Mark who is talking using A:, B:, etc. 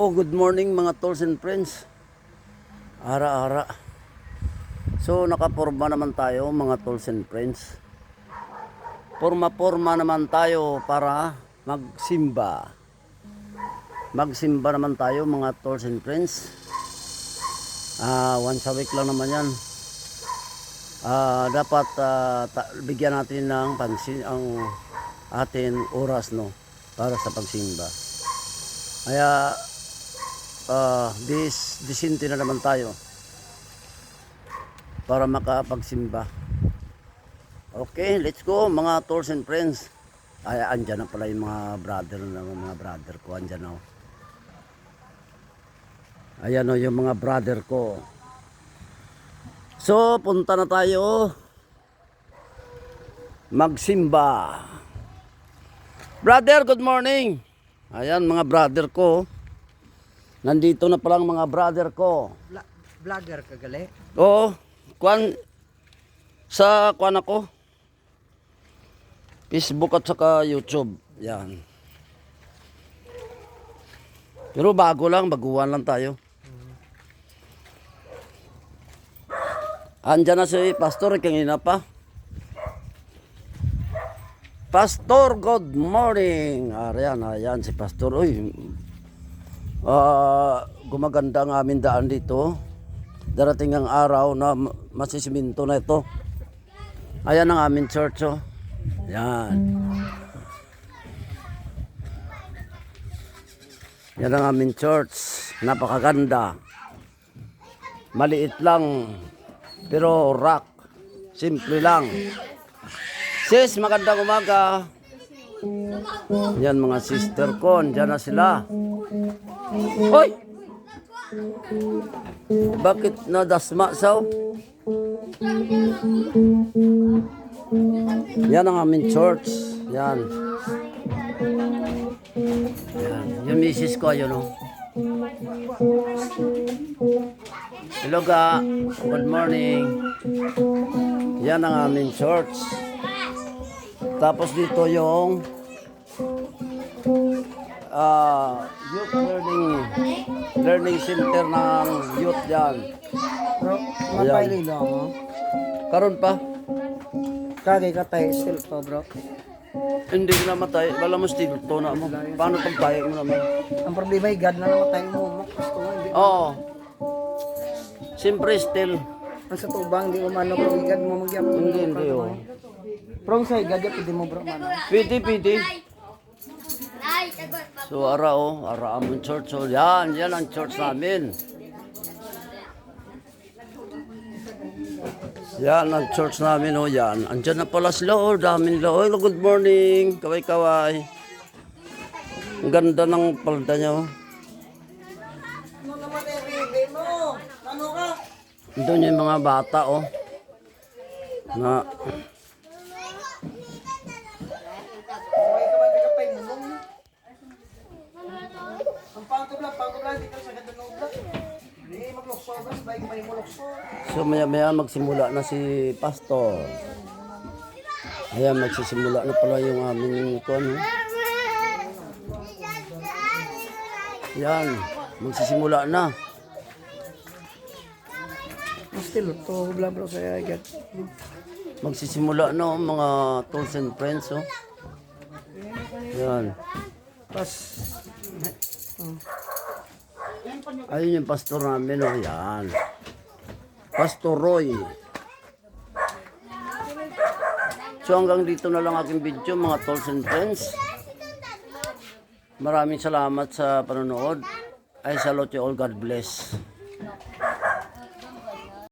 A: Oh, good morning mga tolls and friends. Ara-ara. So, nakaporma naman tayo mga tolls and friends. Porma-porma naman tayo para magsimba. Magsimba naman tayo mga tolls and friends. Ah, once a week lang naman yan. Ah, dapat ah, ta- bigyan natin ng pansin ang atin oras no para sa pagsimba. Kaya uh, dis disinti na naman tayo para makapagsimba. Okay, let's go mga tours and friends. Ay, andyan na pala yung mga brother na mga brother ko. Andyan na. oh. Ayan o yung mga brother ko. So, punta na tayo. Magsimba. Brother, good morning. Ayan mga brother ko. Nandito na palang mga brother ko.
B: Vlogger ka gali?
A: Oo, kwan sa kwan ako. Facebook at saka YouTube. Yan. Pero bago lang, baguhan lang tayo. Andyan na si Pastor, kanina pa. Pastor, good morning. Ayan, ayan si Pastor. Uy, ah, gumaganda ang aming daan dito. Darating ang araw na ma- masisiminto na ito. Ayan ang aming church, oh. Yan. Yan ang aming church. Napakaganda. Maliit lang. Pero rock. Simple lang. Sis, magandang umaga. Yan mga sister ko. Diyan na sila. Hoy! Bakit nadasma saw? Yan ang aming church. Yan. Yan. Yung misis ko, yun o. Hello ga. Good morning. Yan ang aming church. Tapos dito yung ah youth learning learning center ng youth yan.
B: Mapay lang mo.
A: Karon pa,
B: Kagay ka tayo still pa bro.
A: hindi ko namatay. Wala mo still to na mo. Paano tong tayo mo naman?
B: Ang problema ay God na namatay mo. mo. Gusto mo.
A: Oo. Siyempre still.
B: Ang sa tubang di umano ay God mo magyap.
A: Hindi, hindi oh.
B: Pero ang sa God pwede mo bro.
A: Piti, piti. So ara oh, ara among church oh. Yan, yan ang church namin. Yan ang church namin oh, yan. Andiyan na pala sila oh, dami nila. Oh, good morning. Kaway kaway. Ang ganda ng palda niya oh.
B: Ano? Ano?
A: Doon yung mga bata oh. Na
B: Okay ka ba di ka pay mo? Ang pangkabla, pangkabla di ka sa ganda ng ubla. Di maglokso bro, sabay ka mo lokso.
A: So maya maya magsimula na si Pastor. Ayan, magsisimula na pala yung aming kon. Yan, magsisimula na.
B: Still to bla bro sa God.
A: Magsisimula na oh, mga tools and friends. Oh. Yan.
B: Pas
A: Ayun yung pastor namin. Oh. Yan. Pastor Roy. So hanggang dito na lang aking video mga tools and friends. Maraming salamat sa panonood. I salute you all. God bless.